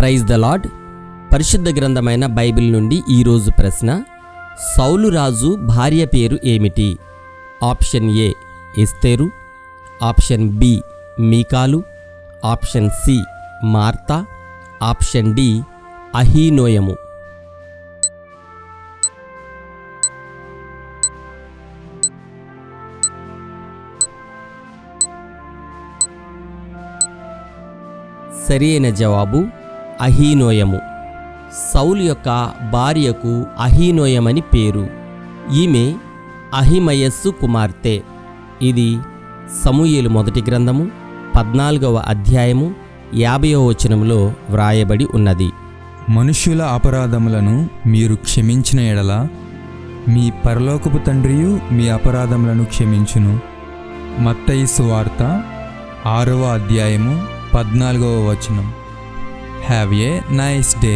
Praise the lord పరిశుద్ధ గ్రంథమైన Bible నుండి ఈరోజు ప్రశ్న సౌలు రాజు భార్య పేరు ఏమిటి? Option A Esther. Option B Michal. Option C Martha. Option D అహీనోయము. సరైన జవాబు అహీనోయము. సౌలు యొక్క భార్యకు అహీనోయమని పేరు. ఈమె అహిమయస్సు కుమార్తె. ఇది సమూయేలు మొదటి గ్రంథము పద్నాలుగవ అధ్యాయము యాభైవ వచనంలో వ్రాయబడి ఉన్నది. మనుష్యుల అపరాధములను మీరు క్షమించిన ఎడల మీ పరలోకపు తండ్రియు మీ అపరాధములను క్షమించును. మత్తయి సువార్త ఆరవ అధ్యాయము పద్నాలుగవ వచనం. Have a nice day